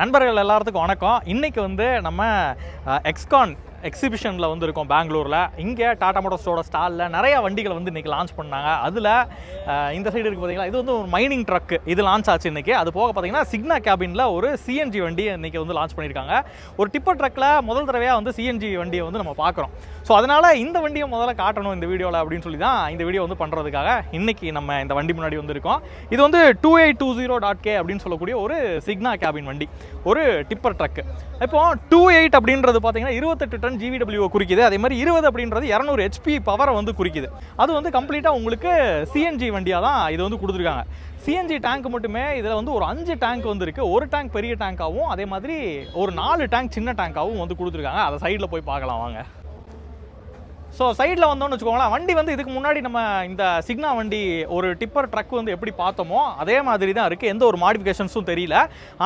நண்பர்கள் எல்லாத்துக்கும் வணக்கம். இன்னைக்கு வந்து நம்ம எக்ஸ்கான் எக்ஸிபிஷனில் வந்துருக்கோம் பெங்களூரில். இங்கே டாடா மோட்டர்ஸோட ஸ்டாலில் நிறைய வண்டிகள் வந்து இன்றைக்கி லான்ச் பண்ணாங்க. அதில் இந்த சைடு இருக்குது பார்த்தீங்களா இது வந்து ஒரு மைனிங் ட்ரக் இது லான்ச் ஆச்சு இன்றைக்கி அது போக பார்த்தீங்கன்னா சிக்னா கேபினில் ஒரு சிஎன்ஜி வண்டி இன்றைக்கி வந்து லான்ச் பண்ணியிருக்காங்க ஒரு டிப்பர் ட்ரக்கில் முதல் தடவையாக வந்து சிஎன்ஜி வண்டியை வந்து நம்ம பார்க்குறோம் ஸோ அதனால் இந்த வண்டியை முதல்ல காட்டணும் இந்த வீடியோவில் அப்படின்னு சொல்லி தான் இந்த வீடியோ வந்து பண்ணுறதுக்காக இன்றைக்கி நம்ம இந்த வண்டி முன்னாடி வந்து இருக்கோம் இது வந்து two eight two zero dot K அப்படின்னு சொல்லக்கூடிய ஒரு சிக்னா கேபின் வண்டி. ஒரு டிப்பர் ட்ரக்கு இப்போ டூ எயிட் அப்படின்றது பார்த்தீங்கன்னா இருபத்தெட்டு ஹண்ட்ரட் ஜிவிடபிள்யூ குறிக்குது. அதே மாதிரி இருபது அப்படின்றது இரநூறு ஹெச்பி பவரை வந்து குறிக்குது. அது வந்து கம்ப்ளீட்டாக உங்களுக்கு சிஎன்ஜி வண்டியாக தான் இது வந்து கொடுத்துருக்காங்க. சிஎன்ஜி டேங்க் மட்டுமே இதில் வந்து ஒரு அஞ்சு டேங்க் வந்து இருக்குது ஒரு டேங்க் பெரிய டேங்காகவும் அதே மாதிரி ஒரு நாலு டேங்க் சின்ன டேங்காகவும் வந்து கொடுத்துருக்காங்க. அதை சைடில் போய் பார்க்கலாம் வாங்க. ஸோ சைடில் வந்தோம்னு வச்சுக்கோங்களேன் வண்டி வந்து இதுக்கு முன்னாடி நம்ம இந்த சிக்னா வண்டி ஒரு டிப்பர் ட்ரக் வந்து எப்படி பார்த்தோமோ அதே மாதிரி தான் இருக்குது எந்த ஒரு மாடிஃபிகேஷன்ஸும் தெரியல.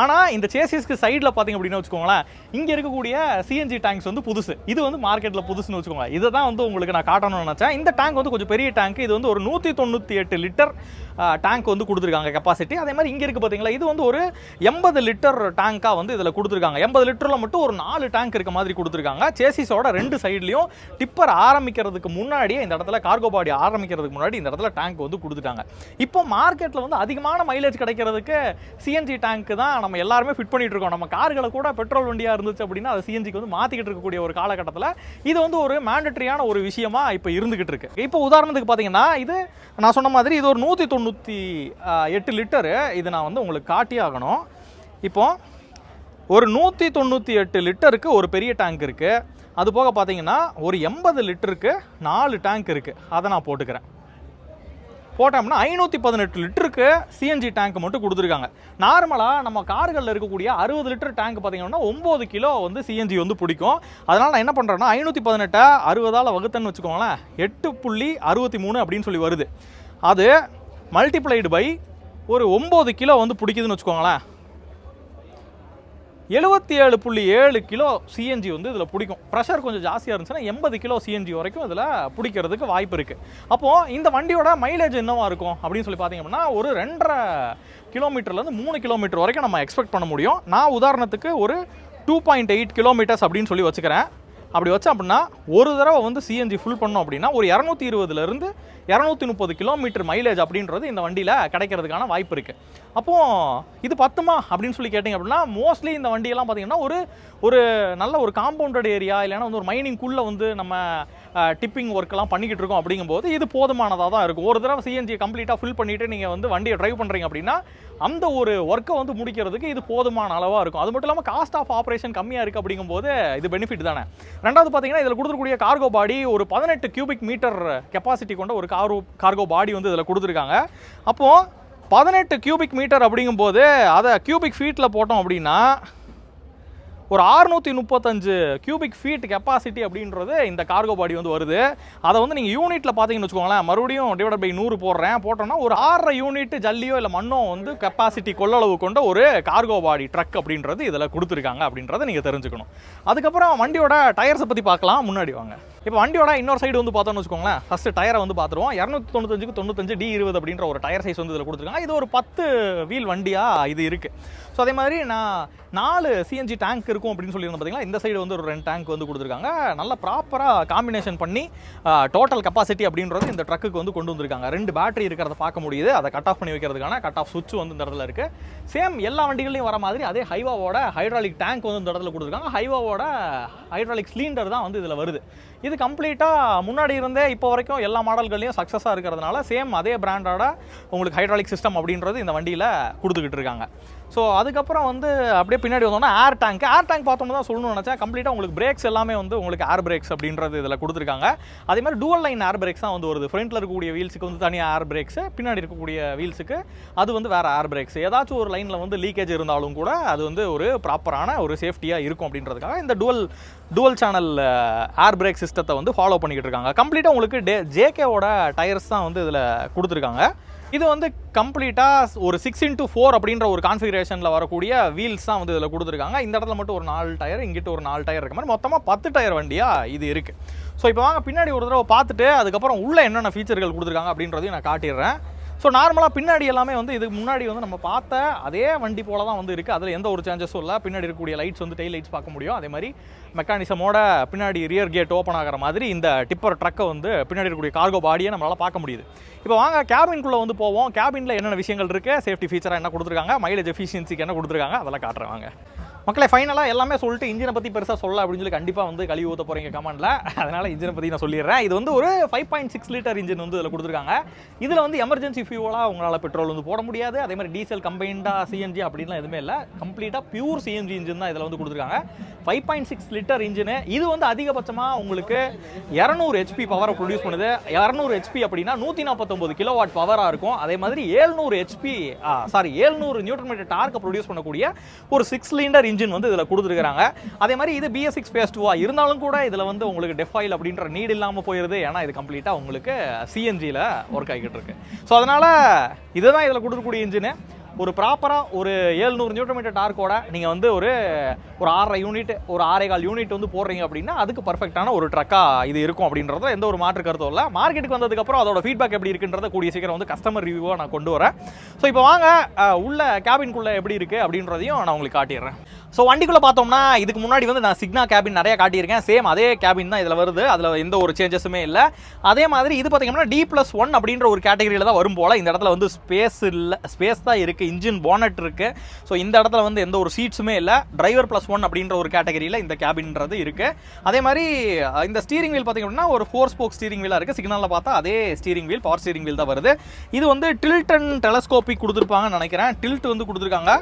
ஆனால் இந்த சேசிஸ்க்கு சைடில் பார்த்தீங்க அப்படின்னு வச்சுக்கோங்களேன் இங்கே இருக்கக்கூடிய சிஎன்ஜி டேங்க்ஸ் வந்து புதுசு. இது வந்து மார்க்கெட்டில் புதுசுன்னு வச்சுக்கோங்க இதை தான் வந்து உங்களுக்கு நான் காட்டணும்னு நினச்சேன். இந்த டேங்க் வந்து கொஞ்சம் பெரிய டேங்க் இது வந்து ஒரு நூற்றி தொண்ணூற்றி எட்டு லிட்டர் டேங்க் வந்து கொடுத்துருக்காங்க கெப்பாசிட்டி அதே மாதிரி இங்கே இருக்குது பார்த்தீங்களா இது வந்து ஒரு எண்பது லிட்டர் டேங்காக வந்து இதில் கொடுத்துருக்காங்க. எண்பது லிட்டரில் மட்டும் ஒரு நாலு டேங்க் இருக்க மாதிரி கொடுத்துருக்காங்க. சேசிஸோட ரெண்டு சைட்லேயும் டிப்பர் ஆரம்பிக்கிறதுக்கு முன்னாடியே இந்த இடத்துல கார்கோ பாடி ஆரம்பிக்கிறதுக்கு முன்னாடி இந்த இடத்துல டேங்க் வந்து கொடுத்துட்டாங்க. இப்போ மார்க்கெட்டில் வந்து அதிகமான மைலேஜ் கிடைக்கிறதுக்கு சிஎன்ஜி டேங்க் தான் நம்ம எல்லாருமே ஃபிட் பண்ணிட்டு இருக்கோம். நம்ம கார்களை கூட பெட்ரோல் வண்டியாக இருந்துச்சு அப்படின்னா அது சிஎன்ஜிக்கு வந்து மாற்றிக்கிட்டு இருக்கக்கூடிய ஒரு காலகட்டத்தில் இது வந்து ஒரு மேண்டட்ரியான ஒரு விஷயமா இப்போ இருந்துகிட்டு இருக்கு. இப்போ உதாரணத்துக்கு பார்த்தீங்கன்னா இது நான் சொன்ன மாதிரி இது ஒரு நூற்றி தொண்ணூற்றி எட்டு லிட்டரு இது நான் வந்து உங்களுக்கு காட்டி ஆகணும். இப்போ ஒரு நூற்றி தொண்ணூற்றி எட்டு லிட்டருக்கு ஒரு பெரிய டேங்க் இருக்குது அது போக பார்த்தீங்கன்னா ஒரு எண்பது லிட்டருக்கு நாலு டேங்க் இருக்குது அதை நான் போட்டுக்கிறேன். போட்டோம்னா ஐநூற்றி பதினெட்டு லிட்டருக்கு சிஎன்ஜி டேங்க் மட்டும் கொடுத்துருக்காங்க. நார்மலாக நம்ம கார்களில் இருக்கக்கூடிய அறுபது லிட்டர் டேங்க் பார்த்தீங்கன்னா ஒம்பது கிலோ வந்து சிஎன்ஜி வந்து பிடிக்கும். அதனால் நான் என்ன பண்ணுறேன்னா ஐநூற்றி பதினெட்டை அறுபதால் வகுத்தன்னு வச்சுக்கோங்களேன் எட்டு புள்ளி அறுபத்தி மூணு அப்படின்னு சொல்லி வருது. அது மல்டிப்ளைடு பை ஒரு ஒம்பது கிலோ வந்து பிடிக்குதுன்னு வச்சுக்கோங்களேன். எழுபத்தி ஏழு புள்ளி ஏழு கிலோ சிஎன்ஜி வந்து இதில் பிடிக்கும். ப்ரெஷர் கொஞ்சம் ஜாஸ்தியாக இருந்துச்சுன்னா எண்பது கிலோ சிஎன்ஜி வரைக்கும் இதில் பிடிக்கிறதுக்கு வாய்ப்பு இருக்குது அப்போது இந்த வண்டியோட மைலேஜ் என்னவாக இருக்கும் அப்படின்னு சொல்லி பார்த்தீங்க அப்படின்னா ஒரு ரெண்டரை கிலோமீட்டர்லேருந்து மூணு கிலோமீட்டர் வரைக்கும் நம்ம எக்ஸ்பெக்ட் பண்ண முடியும். நான் உதாரணத்துக்கு ஒரு டூ பாயிண்ட் எயிட் கிலோமீட்டர்ஸ் அப்படின்னு சொல்லி வச்சுக்கிறேன். அப்படி வச்சோம் அப்படின்னா ஒரு தடவை வந்து சிஎன்ஜி ஃபுல் பண்ணோம் அப்படின்னா ஒரு இரநூத்தி இருபதுலேருந்து இரநூத்தி முப்பது கிலோமீட்டர் மைலேஜ் அப்படின்றது இந்த வண்டியில் கிடைக்கிறதுக்கான வாய்ப்பு இருக்குது அப்போது இது பத்துமா அப்படின்னு சொல்லி கேட்டிங்க அப்படின்னா மோஸ்ட்லி இந்த வண்டியெல்லாம் பார்த்திங்கன்னா ஒரு ஒரு நல்ல ஒரு காம்பவுண்டட் ஏரியா இல்லைன்னா வந்து ஒரு மைனிங்குள்ளே வந்து நம்ம டிப்பிங் ஒர்க்கெல்லாம் பண்ணிக்கிட்டு இருக்கோம் அப்படிங்கும்போது இது போதுமானதாக தான் இருக்கும். ஒரு தடவை சிஎன்ஜி கம்ப்ளீட்டாக ஃபில் பண்ணிவிட்டு நீங்கள் வந்து வண்டியை ட்ரைவ் பண்ணுறீங்க அப்படின்னா அந்த ஒரு ஒர்க்கை வந்து முடிக்கிறதுக்கு இது போதுமான அளவாக இருக்கும். அது மட்டும் இல்லாமல் காஸ்ட் ஆஃப் ஆப்ரேஷன் கம்மியாக இருக்குது அப்படிங்கும்போது இது பெனிஃபிட் தானே. ரெண்டாவது பார்த்தீங்கன்னா இதில் கொடுத்துருக்கூடிய கார்கோ பாடி ஒரு பதினெட்டு கியூபிக் மீட்டர் கெப்பாசிட்டி கொண்ட ஒரு கார் கார்கோ பாடி வந்து இதில் கொடுத்துருக்காங்க. அப்போது பதினெட்டு கியூபிக் மீட்டர் அப்படிங்கும்போது அதை கியூபிக் ஃபீட்டில் போட்டோம் அப்படின்னா ஒரு ஆறுநூற்றி முப்பத்தஞ்சு கியூபிக் ஃபீட் கெப்பாசிட்டி அப்படின்றது இந்த கார்கோ பாடி வந்து வருது. அதை வந்து நீங்கள் யூனிட்டில் பார்த்தீங்கன்னு வச்சுக்கோங்களேன் மறுபடியும் டிவைட் பை நூறு போடுறேன் போட்டோம்னா ஒரு ஆறரை யூனிட் ஜல்லியோ இல்லை மண்ணோ வந்து கெப்பாசிட்டி கொள்ளளவு கொண்ட ஒரு கார்கோ பாடி ட்ரக் அப்படின்றது இதில் கொடுத்துருக்காங்க அப்படின்றத நீங்கள் தெரிஞ்சுக்கணும். அதுக்கப்புறம் வண்டியோட டயர்ஸை பற்றி பார்க்கலாம் முன்னாடி வாங்க. இப்போ வண்டியோட இன்னொரு சைடு வந்து பார்த்தோம்னு வச்சுக்கோங்களேன். ஃபஸ்ட்டு டயரை வந்து பார்த்துருவோம். இரநூத்தி தொண்ணூத்தஞ்சுக்கு தொண்ணூத்தஞ்சு டி இருபது அப்படின்ற ஒரு டயர் சைஸ் வந்து இதில் கொடுத்துருக்காங்க. இது ஒரு பத்து வீல் வண்டியாக இது இருக்குது ஸோ அதே மாதிரி நான் நாலு சிஎன்ஜி டேங்க் இருக்கும் அப்படின்னு சொல்லியிருந்தேன் பார்த்தீங்களா இந்த சைடு வந்து ஒரு ரெண்டு டேங்க் வந்து கொடுத்துருக்காங்க. நல்லா ப்ராப்பராக காம்பினேஷன் பண்ணி டோட்டல் கெப்பாசிட்டி அப்படின்றது இந்த ட்ரக்குக்கு வந்து கொண்டு வந்திருக்காங்க. ரெண்டு பேட்டரி இருக்கிறத பார்க்க முடியுது. அதை கட் ஆஃப் பண்ணி வைக்கிறதுக்கான கட் ஆஃப் சுவிட்ச் வந்து இந்த இடத்துல இருக்குது சேம் எல்லா வண்டிகள்லையும் வர மாதிரி அதே ஹைவாவோட ஹைட்ராலிக் டேங்க் வந்து இந்த இடத்துல கொடுத்துருக்காங்க. ஹைவாவோட ஹைட்ராலிக் சிலிண்டர் தான் வந்து இதில் வருது. இது கம்ப்ளீட்டாக முன்னாடி இருந்தே இப்போ வரைக்கும் எல்லா மாடல்கள்லையும் சக்ஸஸாக இருக்கிறதுனால சேம் அதே பிராண்டோட உங்களுக்கு ஹைட்ராலிக் சிஸ்டம் அப்படின்றது இந்த வண்டியில் கொடுத்துக்கிட்டு இருக்காங்க. ஸோ அதுக்கப்புறம் வந்து அப்படியே பின்னாடி வந்தோம்னா ஏர் டேங்க் ஏர் டேங்க் பார்த்தோம்னா தான் சொல்லணும்னு நினச்சா கம்ப்ளீட்டாக உங்களுக்கு பிரேக்ஸ் எல்லாமே வந்து உங்களுக்கு ஏர் பிரேக்ஸ் அப்படின்றது இதில் கொடுத்துருக்காங்க. அதே மாதிரி டூவல் லைன் ஏர் பிரேக்ஸ் தான் வந்து வருது. ஃப்ரண்ட்டில் இருக்கக்கூடிய வீல்ஸுக்கு வந்து தனியாக ஏர் பிரேக்ஸ் பின்னாடி இருக்கக்கூடிய வீல்ஸுக்கு அது வந்து வேறு ஏர் பிரேக்ஸ் ஏதாச்சும் ஒரு லைனில் வந்து லீக்கேஜ் இருந்தாலும் கூட அது வந்து ஒரு ப்ராப்பரான ஒரு சேஃப்டியாக இருக்கும் அப்படின்றதுக்காக இந்த dual dual channel air brake சிஸ்டத்தை வந்து ஃபாலோ பண்ணிக்கிட்டு இருக்காங்க. கம்ப்ளீட்டாக உங்களுக்கு டே ஜேகேவோட டயர்ஸ் தான் வந்து இதில் கொடுத்துருக்காங்க. இது வந்து கம்ப்ளீட்டாக ஒரு சிக்ஸ் இன்ட்டு ஃபோர் அப்படின்ற ஒரு கான்ஃபிகரேஷனில் வரக்கூடிய வீல்ஸ் தான் வந்து இதில் கொடுத்துருக்காங்க. இந்த இடத்துல மட்டும் ஒரு நாலு டயர் இங்கிட்ட ஒரு நாலு டயர் இருக்க மாதிரி மொத்தமாக பத்து டயர் வண்டியாக இது இருக்குது ஸோ இப்போ வாங்க பின்னாடி ஒரு தடவை பார்த்துட்டு அதுக்கப்புறம் உள்ளே என்னென்ன ஃபீச்சர்கள் கொடுத்துருக்காங்க அப்படின்றதையும் நான் காட்டிடுறேன். ஸோ நார்மலாக பின்னாடி எல்லாமே வந்து இதுக்கு முன்னாடி வந்து நம்ம பார்த்த அதே வண்டி போல தான் வந்து இருக்குது அதில் எந்த ஒரு சேஞ்சஸும் இல்லை. பின்னாடி இருக்கக்கூடிய லைட்ஸ் வந்து டெய்ல் லைட்ஸ் பார்க்க முடியும். அதே மாதிரி மெக்கானிசமோட பின்னாடி ரியர் கேட் ஓப்பன் ஆகிற மாதிரி இந்த டிப்பர் ட்ரக்கை வந்து பின்னாடி இருக்கக்கூடிய கார்கோ பாடியை நம்மளால் பார்க்க முடியுது. இப்போ வாங்க கேபின்குள்ளே வந்து போவோம். கேபினில் என்னென்ன விஷயங்கள் இருக்குது சேஃப்டி ஃபீச்சராக என்ன கொடுத்துருக்காங்க? மைலேஜ் எஃபிஷியன்சிக்கு என்ன கொடுத்துருக்காங்க? அதெல்லாம் காட்டுறேன் வாங்க. மக்களை ஃபைனலாக எல்லாமே சொல்லிட்டு இன்ஜினை பற்றி பெருசாக சொல்ல அப்படின்னு சொல்லி கண்டிப்பாக வந்து கழுவி ஊற்ற போகிறீங்க கமெண்ட்டில் அதனால் இன்ஜினை பற்றி நான் சொல்லிடுறேன். இது வந்து ஒரு five point six litre engine வந்து இதில் கொடுத்துருக்காங்க. இதில் வந்து எமர்ஜென்சி ஃபியூவலாக உங்களால் பெட்ரோல் வந்து போட முடியாது. அதே மாதிரி டீசல் கம்பைண்டாக சிஎன்ஜி அப்படின்லாம் எதுவுமே இல்லை. கம்ப்ளீட்டாக பியூர் சிஎன்ஜி இன்ஜின் தான் இதில் வந்து கொடுத்துருக்காங்க. Five point six litre engine இது வந்து அதிகபட்சமாக உங்களுக்கு இரநூறு ஹெச்பி பவரை ப்ரொடியூஸ் பண்ணுது. இரநூறு ஹெச்பி அப்படின்னா நூற்றி நாற்பத்தொம்பது கிலோ வாட் பவராக இருக்கும். அதே மாதிரி ஏழ்நூறு ஹெச்பி சாரி ஏழ்நூறு நியூட்ரன் மீட்டர் டார்க்கை ப்ரொடியூஸ் பண்ணக்கூடிய ஒரு சிக்ஸ் சிலிண்டர் இன்ஜின் வந்து இதில் கொடுத்துருக்காங்க அதே மாதிரி இது பிஎஸ் சிக்ஸ் பேஸ் டூவாக இருந்தாலும் கூட இதில் வந்து உங்களுக்கு டெஃபாயில் அப்படின்ற நீட் இல்லாமல் போயிருது. ஏன்னா இது கம்ப்ளீட்டாக உங்களுக்கு சிஎன்ஜியில் ஒர்க் ஆகிக்கிட்டு இருக்கு. ஸோ அதனால் இதுதான் இதில் கொடுக்கக்கூடிய இன்ஜினு ஒரு ப்ராப்பராக ஒரு ஏழ்நூறு நியூட்ரன் மீட்டர் டார்க்கோட நீங்கள் வந்து ஒரு ஒரு ஆறரை யூனிட் ஒரு ஆறே கால் யூனிட் வந்து போடுறீங்க அப்படின்னா அதுக்கு பர்ஃபெக்டான ஒரு ட்ரக்காக இது இருக்கும் அப்படின்றத எந்த ஒரு மாற்று கருத்தும் இல்லை. மார்க்கெட்டுக்கு வந்ததுக்கப்புறம் அதோட ஃபீட்பேக் எப்படி இருக்குன்றத கூடிய சீக்கிரம் வந்து கஸ்டமர் ரிவ்யூவாக நான் கொண்டு வரேன். ஸோ இப்போ வாங்க உள்ள கேபின்குள்ளே எப்படி இருக்குது அப்படின்றதையும் நான் உங்களுக்கு காட்டிடுறேன். ஸோ வண்டிக்குள்ளே பார்த்தோம்னா இதுக்கு முன்னாடி வந்து நான் சிக்னா கேபின் நிறைய காட்டியிருக்கேன். சேம் அதே கேபின் தான் இதில் வருது. அதில் எந்த ஒரு சேஞ்சஸுமே இல்லை. அதே மாதிரி இது பார்த்தீங்கன்னா டி ப்ளஸ் ஒன் அப்படின்ற ஒரு கேட்டகரியில் தான் வரும் போல். இந்த இடத்துல வந்து ஸ்பேஸ் இல்லை ஸ்பேஸ் தான் இருக்குது இன்ஜின் போனட் இருக்குது ஸோ இந்த இடத்துல வந்து எந்த ஒரு சீட்ஸுமே இல்லை. டிரைவர் ப்ளஸ் ஒன் அப்படின்ற ஒரு கேட்டகரியில் இந்த கேபின்ன்றது இருக்குது அதே மாதிரி இந்த ஸ்டீரிங் வீல் பார்த்தீங்க அப்படின்னா ஒரு ஃபோர் ஸ்போக் ஸ்டீரிங் வீலாக இருக்குது சிக்னலில் பார்த்தா அதே steering wheel power steering wheel தான் வருது. இது வந்து டில்ட் அண்ட் கொடுத்துருப்பாங்கன்னு நினைக்கிறேன். டில்ட் வந்து கொடுத்துருக்காங்க.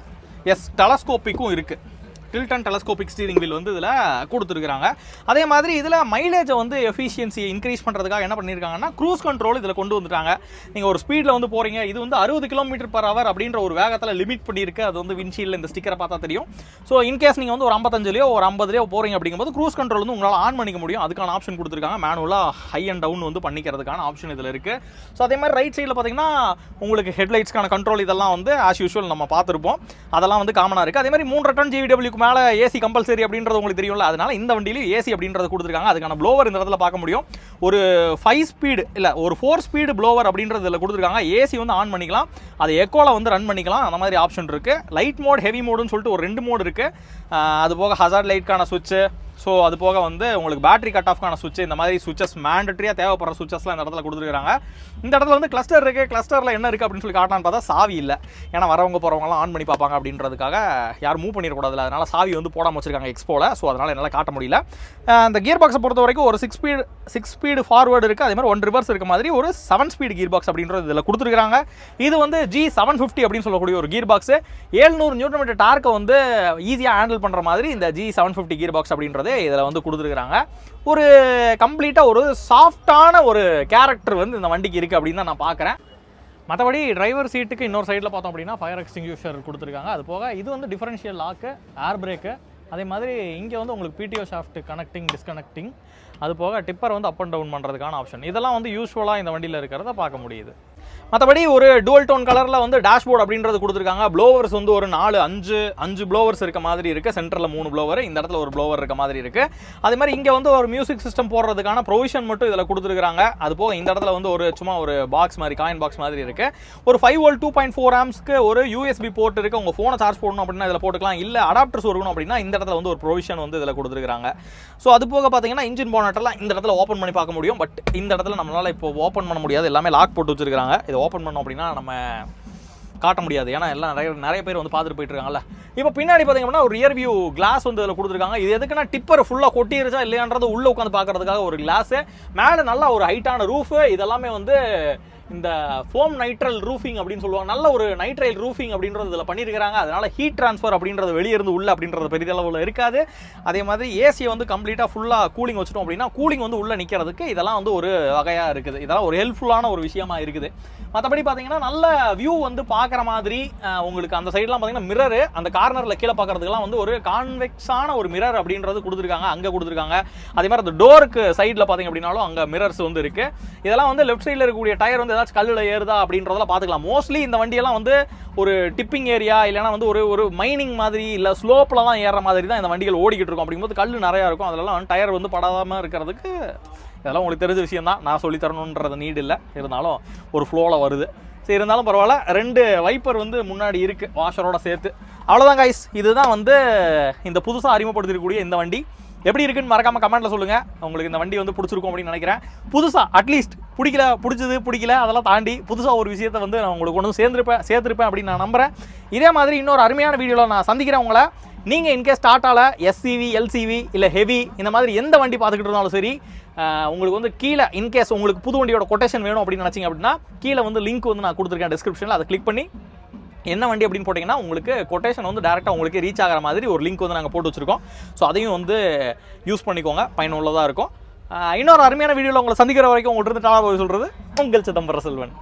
எஸ் டெலஸ்கோப்பிக்கும் இருக்குது டில்டன் டெலஸ்கோபிக் ஸ்டீரிங் வீல் வந்து இதில் கொடுத்துருக்காங்க அதே மாதிரி இதில் மைலேஜை வந்து எஃபிஷியன்சியை இன்க்ரீஸ் பண்ணுறதுக்காக என்ன பண்ணியிருக்காங்கன்னா க்ரூஸ் கண்ட்ரோல் இதில் கொண்டு வந்துட்டாங்க. நீங்கள் ஒரு ஸ்பீடில் வந்து போகிறீங்க இது வந்து அறுபது கிலோமீட்டர் பர் ஹவர் அப்படின்ற ஒரு வேகத்தில் லிமிட் பண்ணியிருக்கு. அது வந்து விண்ட்ஷீல்டில் இந்த ஸ்டிக்கரை பார்த்தா தெரியும். ஸோ இன்கேஸ் நீங்கள் வந்து ஒரு ஐம்பத்தஞ்சுலையோ ஒரு ஐம்பதுலையோ போகிறீங்க அப்படிங்கும்போது க்ரூஸ் கண்ட்ரோல் வந்து உங்களால் ஆன் பண்ணிக்க முடியும். அதுக்கான ஆப்ஷன் கொடுத்துருக்காங்க. மேனுவலாக ஹை அண்ட் டவுன் வந்து பண்ணிக்கிறதுக்கான ஆப்ஷன் இதில் இருக்குது ஸோ அதே மாதிரி ரைட் சைடில் பார்த்தீங்கன்னா உங்களுக்கு ஹெட்லைட்ஸ்க்கான கண்ட்ரோல் இதெல்லாம் வந்து ஆஸ் யூஷுவல் நம்ம பார்த்துருப்போம். அதெல்லாம் வந்து காமனாக இருக்குது அதே மாதிரி மூன்றரை டன் ஜிவிடபிள்யூக்கு மேலே ஏசி கம்பல்சரி அப்படின்றது உங்களுக்கு தெரியும்ல அதனால இந்த வண்டியிலையும் ஏசி அப்படின்றது கொடுத்துருக்காங்க. அதுக்கான ப்ளோவர் இந்த இடத்துல பார்க்க முடியும். ஒரு ஃபைவ் ஸ்பீடு இல்லை ஒரு ஃபோர் ஸ்பீடு ப்ளோவர் அப்படின்றது இதில் கொடுத்துருக்காங்க. ஏசி வந்து ஆன் பண்ணிக்கலாம். அது எக்கோவில் வந்து ரன் பண்ணிக்கலாம். அந்த மாதிரி ஆப்ஷன் இருக்குது லைட் மோட் ஹெவி மோடுன்னு சொல்லிட்டு ஒரு ரெண்டு மோடு இருக்குது அது போக ஹசார்ட் லைட்கான சுவிட்சு ஸோ அது போக வந்து உங்களுக்கு பேட்டரி கட் ஆஃப்க்கான சுவிட்ச் இந்த மாதிரி சுவிச்சஸ் மேண்டட்ரியாக தேவைப்படுற சுவிச்சஸ்லாம் இந்த இடத்துல கொடுத்துருக்காங்க. இந்த இடத்துல வந்து கிளஸ்டர் இருக்குது கிளஸ்டரில் என்ன இருக்குது அப்படின்னு சொல்லி காட்டான்னு பார்த்தா சாவி இல்லை. ஏன்னா வரவங்க போகிறவங்கலாம் ஆன் பண்ணி பார்ப்பாங்க அப்படின்றதுக்காக யாரும் மூவ் பண்ணிடக்கூடாதுல அதனால் சாவி வந்து போடாமல் வச்சிருக்காங்க எக்ஸ்போவில் ஸோ அதனால் என்னால் காட்ட முடியல. அந்த கியர் பாக்ஸை பொறுத்த வரைக்கும் ஒரு six speed six speed forward இருக்குது அதே மாதிரி ஒன் ரிவர்ஸ் இருக்க மாதிரி ஒரு செவன் ஸ்பீடு கியர் பாக்ஸ் அப்படின்றது இதில் கொடுத்துருக்காங்க. இது வந்து ஜி செவன் ஃபிஃப்டி அப்படின்னு சொல்லக்கூடிய ஒரு கியர் பாக்ஸ் ஏழ்நூறு நியூட்டன் மீட்டர் டார்க்கை வந்து ஈஸியாக ஹேண்டில் பண்ணுற மாதிரி இந்த G seven fifty gear box அப்படின்றது இதில் வந்து கொடுத்துருக்குறாங்க. ஒரு கம்ப்ளீட்டாக ஒரு சாஃப்டான ஒரு கேரக்டர் வந்து இந்த வண்டிக்கு இருக்குது அப்படின்னு தான் நான் பார்க்குறேன் மற்றபடி டிரைவர் சீட்டுக்கு இன்னொரு சைடில் பார்த்தோம் அப்படின்னா ஃபயர் எக்ஸ்டிங்யூஷர் கொடுத்துருக்காங்க. அது போக இது வந்து டிஃபரன்ஷியல் லாக்கு ஏர் பிரேக்கு அதே மாதிரி இங்கே வந்து உங்களுக்கு பிடிஓ ஷாஃப்ட் கனெக்டிங் டிஸ்கனெக்டிங் அது போக டிப்பர் வந்து அப் அண்ட் டவுன் பண்ணுறதுக்கான ஆப்ஷன் இதெல்லாம் வந்து யூஸ்வலாக இந்த வண்டியில் இருக்கிறத பார்க்க முடியுது. மற்றபடி ஒரு டுவல் டோன் கலரில் வந்து டேஷ்போர்ட் அப்படின்றது கொடுத்துருக்காங்க. ப்ளோவர்ஸ் வந்து ஒரு நாலு அஞ்சு அஞ்சு ப்ளோவர்ஸ் இருக்க மாதிரி இருக்குது சென்டரில் மூணு ப்ளோவர் இந்த இடத்துல ஒரு ப்ளோவர் இருக்க மாதிரி இருக்குது அதே மாதிரி இங்கே வந்து ஒரு மியூசிக் சிஸ்டம் போடுறதுக்கான ப்ரொவிஷன் மட்டும் இதில் கொடுத்துருக்காங்க அது போக இந்த இடத்துல வந்து ஒரு சும்மா ஒரு பாக்ஸ் மாதிரி காயின் பாக்ஸ் மாதிரி இருக்குது ஒரு five volt two point four ஆம்ஸ்க்கு ஒரு யூஎஸ்பி போர்ட் இருக்குது உங்கள் ஃபோனை சார்ஜ் போடணும் அப்படின்னா இதில் போட்டுக்கலாம். இல்லை அடாப்டர்ஸ் இருக்கணும் அப்படின்னா இந்த இடத்துல வந்து ஒரு ப்ரொவிஷன் வந்து இதில் கொடுத்துருக்காங்க ஸோ அது போக பார்த்தீங்கன்னா இன்ஜின் போனட்டெல்லாம் இந்த இடத்துல ஓப்பன் பண்ணி பார்க்க முடியும். பட் இந்த இடத்துல நம்மளால் இப்போ ஓப்பன் பண்ண முடியாது. எல்லாமே லாக் போட்டு வச்சிருக்காங்க இதை ஓப்பன் பண்ணோம் அப்படின்னா நம்ம காட்ட முடியாது. ஏன்னா எல்லாம் நிறைய நிறைய பேர் வந்து பார்த்துட்டு போயிட்டுருக்காங்கல்ல இப்போ பின்னாடி பார்த்தீங்க அப்படின்னா ஒரு ரியர் வியூ கிளாஸ் வந்து இதில் கொடுத்துருக்காங்க. இது எதுக்குன்னா டிப்பர் ஃபுல்லாக கொட்டிருச்சா இல்லையான்றது உள்ளே உட்காந்து பார்க்கறதுக்காக ஒரு கிளாஸு மேலே நல்லா ஒரு ஹைட்டான ரூஃபு இதெல்லாமே வந்து இந்த ஃபோம் நைட்ரல் ரூஃபிங் அப்படின்னு சொல்லுவாங்க. நல்ல ஒரு நைட்ரைல் ரூஃபிங் அப்படின்றது இதில் பண்ணியிருக்கிறாங்க அதனால ஹீட் ட்ரான்ஸ்ஃபர் அப்படின்றது வெளியே இருந்து உள்ள அப்படின்றது பெரிதளவில் இருக்காது. அதே மாதிரி ஏசியை வந்து கம்ப்ளீட்டாக ஃபுல்லாக கூலிங் வச்சிட்டோம் அப்படின்னா கூலிங் வந்து உள்ளே நிற்கிறதுக்கு இதெல்லாம் வந்து ஒரு வகையாக இருக்குது. இதெல்லாம் ஒரு ஹெல்ப்ஃபுல்லான ஒரு விஷயமா இருக்குது. மற்றபடி பார்த்தீங்கன்னா நல்ல வியூ வந்து பார்க்குற மாதிரி உங்களுக்கு அந்த சைட்லாம் பார்த்தீங்கன்னா மிரரு அந்த கார்னரில் கீழே பார்க்குறதுக்குலாம் வந்து ஒரு கான்வெக்ஸான ஒரு மிரர் அப்படின்றது கொடுத்துருக்காங்க. அங்கே கொடுத்துருக்காங்க. அதே மாதிரி அந்த டோருக்கு சைடில் பார்த்தீங்க அப்படின்னாலும் அங்கே மிரர்ஸ் வந்து இருக்குது இதெல்லாம் வந்து லெஃப்ட் சைடில் இருக்கக்கூடிய டயர் வந்து ஏதாச்சும் கல்லில் ஏறுதா அப்படின்றதெல்லாம் பார்த்துக்கலாம். மோஸ்ட்லி இந்த வண்டியெல்லாம் வந்து ஒரு டிப்பிங் ஏரியா இல்லைனா வந்து ஒரு ஒரு மைனிங் மாதிரி இல்லை ஸ்லோப்பில் தான் ஏற மாதிரி தான் இந்த வண்டிகள் ஓடிக்கிட்டு இருக்கும். அப்படிங்கும்போது கல் நிறையா இருக்கும். அதெல்லாம் டயர் வந்து படாமல் இருக்கிறதுக்கு இதெல்லாம் உங்களுக்கு தெரிஞ்ச விஷயம் தான். நான் சொல்லி தரணுன்றது நீடு இல்லை. இருந்தாலும் ஒரு ஃப்ளோவில் வருது. சரி இருந்தாலும் பரவாயில்ல. ரெண்டு வைப்பர் வந்து முன்னாடி இருக்குது வாஷரோட சேர்த்து. அவ்வளோதான் கைஸ் இதுதான் வந்து இந்த புதுசாக அறிமுகப்படுத்திருக்கக்கூடிய இந்த வண்டி. எப்படி இருக்குன்னு மறக்காம கமெண்ட்ல சொல்லுங்க. உங்களுக்கு இந்த வண்டி வந்து பிடிச்சிருக்கும் அப்படின்னு நினைக்கிறேன். புதுசா அட்லீஸ்ட் பிடிக்கல பிடிச்சது பிடிக்கல அதெல்லாம் தாண்டி புதுசா ஒரு விஷயத்தை வந்து நான் உங்களுக்கு ஒன்று சேர்ந்துருப்பேன் சேர்த்துருப்பேன் சேர்த்திருப்பேன் அப்படின்னு நான் நம்புறேன். இதே மாதிரி இன்னொரு அருமையான வீடியோவில் நான் சந்திக்கிறேன் உங்களை. நீங்கள் இன்கேஸ் டாட்டாவில் எஸ்சிவி எல்சிவி இல்லை ஹெவி இந்த மாதிரி எந்த வண்டி பார்த்துக்கிட்டு இருந்தாலும் சரி உங்களுக்கு வந்து கீழே இன்கேஸ் உங்களுக்கு புது வண்டியோட கொட்டேஷன் வேணும் அப்படின்னு நினச்சிங்க அப்படின்னா கீழே வந்து லிங்க் வந்து நான் கொடுத்துருக்கேன் டிஸ்கிரிப்ஷனில் அதை கிளிக் பண்ணி என்ன வண்டி அப்படின்னு போட்டிங்கன்னா உங்களுக்கு கொட்டேஷன் வந்து டேரெக்டாக உங்களுக்கு ரீச் ஆகிற மாதிரி ஒரு லிங்க் வந்து நாங்கள் போட்டு வச்சுருக்கோம். ஸோ அதையும் வந்து யூஸ் பண்ணிக்கோங்க. பயனுள்ளதாக இருக்கும். இன்னொரு அருமையான வீடியோவில் உங்களை சந்திக்கிற வரைக்கும் உங்கள்கிட்ட இருந்து போய் சொல்கிறது உங்கள் சிதம்பர செல்வன்.